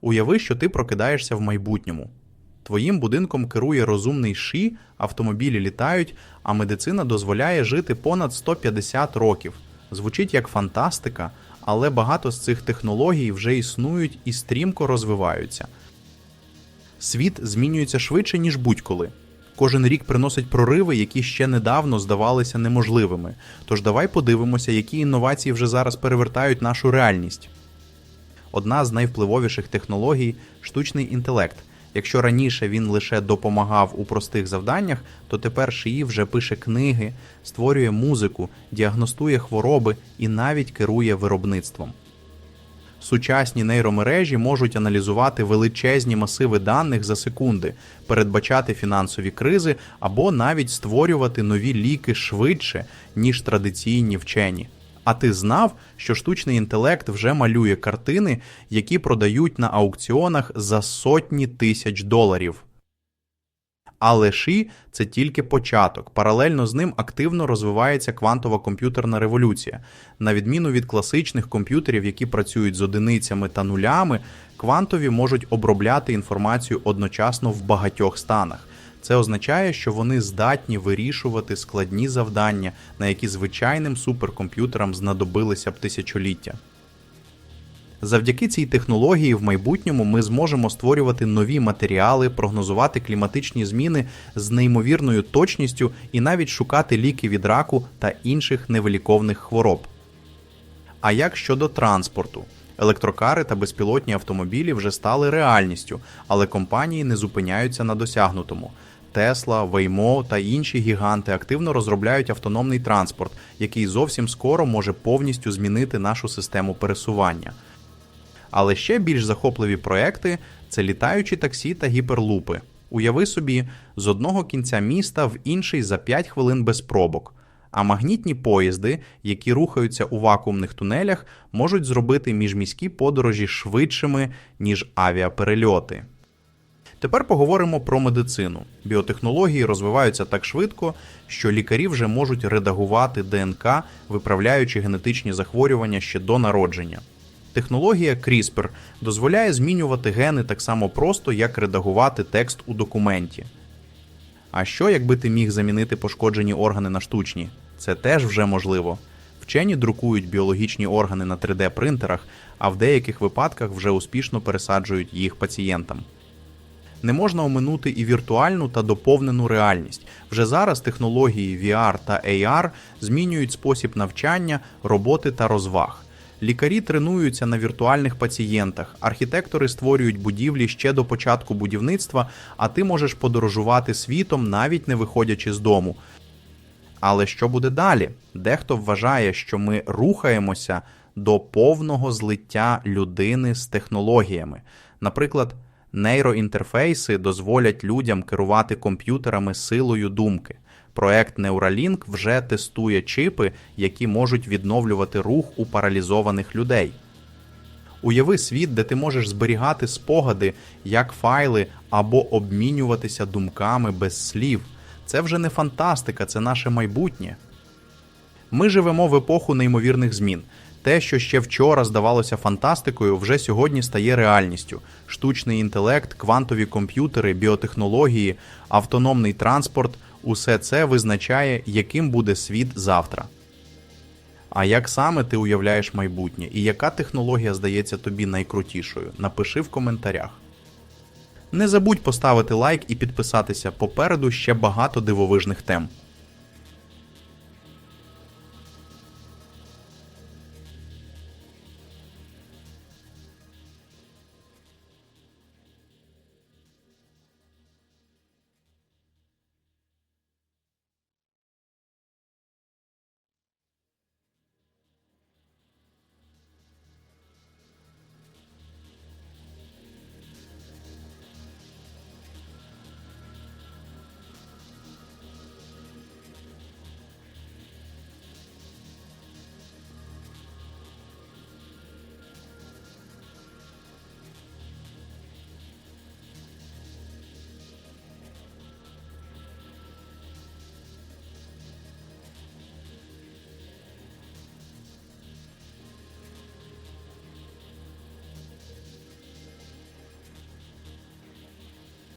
Уяви, що ти прокидаєшся в майбутньому. Твоїм будинком керує розумний ші, автомобілі літають, а медицина дозволяє жити понад 150 років. Звучить як фантастика, але багато з цих технологій вже існують і стрімко розвиваються. Світ змінюється швидше, ніж будь-коли. Кожен рік приносить прориви, які ще недавно здавалися неможливими. Тож давай подивимося, які інновації вже зараз перевертають нашу реальність. Одна з найвпливовіших технологій штучний інтелект. Якщо раніше він лише допомагав у простих завданнях, то тепер шиї вже пише книги, створює музику, діагностує хвороби і навіть керує виробництвом. Сучасні нейромережі можуть аналізувати величезні масиви даних за секунди, передбачати фінансові кризи або навіть створювати нові ліки швидше, ніж традиційні вчені. А ти знав, що штучний інтелект вже малює картини, які продають на аукціонах за сотні тисяч доларів. Але ши це тільки початок. Паралельно з ним активно розвивається квантова комп'ютерна революція. На відміну від класичних комп'ютерів, які працюють з одиницями та нулями, квантові можуть обробляти інформацію одночасно в багатьох станах. Це означає, що вони здатні вирішувати складні завдання, на які звичайним суперкомп'ютерам знадобилися б тисячоліття. Завдяки цій технології в майбутньому ми зможемо створювати нові матеріали, прогнозувати кліматичні зміни з неймовірною точністю і навіть шукати ліки від раку та інших невиліковних хвороб. А як щодо транспорту? Електрокари та безпілотні автомобілі вже стали реальністю, але компанії не зупиняються на досягнутому. Tesla, Waymo та інші гіганти активно розробляють автономний транспорт, який зовсім скоро може повністю змінити нашу систему пересування. Але ще більш захопливі проекти це літаючі таксі та гіперлупи. Уяви собі, з одного кінця міста в інший за 5 хвилин без пробок. А магнітні поїзди, які рухаються у вакуумних тунелях, можуть зробити міжміські подорожі швидшими, ніж авіаперельоти. Тепер поговоримо про медицину. Біотехнології розвиваються так швидко, що лікарі вже можуть редагувати ДНК, виправляючи генетичні захворювання ще до народження. Технологія CRISPR дозволяє змінювати гени так само просто, як редагувати текст у документі. А що, якби ти міг замінити пошкоджені органи на штучні? Це теж вже можливо. Вчені друкують біологічні органи на 3D-принтерах, а в деяких випадках вже успішно пересаджують їх пацієнтам. Не можна оминути і віртуальну та доповнену реальність. Вже зараз технології VR та AR змінюють спосіб навчання, роботи та розваг. Лікарі тренуються на віртуальних пацієнтах, архітектори створюють будівлі ще до початку будівництва, а ти можеш подорожувати світом, навіть не виходячи з дому. Але що буде далі? Дехто вважає, що ми рухаємося до повного злиття людини з технологіями. Наприклад, нейроінтерфейси дозволять людям керувати комп'ютерами силою думки. Проект Neuralink вже тестує чипи, які можуть відновлювати рух у паралізованих людей. Уяви світ, де ти можеш зберігати спогади як файли або обмінюватися думками без слів. Це вже не фантастика, це наше майбутнє. Ми живемо в епоху неймовірних змін. Те, що ще вчора здавалося фантастикою, вже сьогодні стає реальністю. Штучний інтелект, квантові комп'ютери, біотехнології, автономний транспорт усе це визначає, яким буде світ завтра. А як саме ти уявляєш майбутнє і яка технологія здається тобі найкрутішою? Напиши в коментарях. Не забудь поставити лайк і підписатися попереду ще багато дивовижних тем.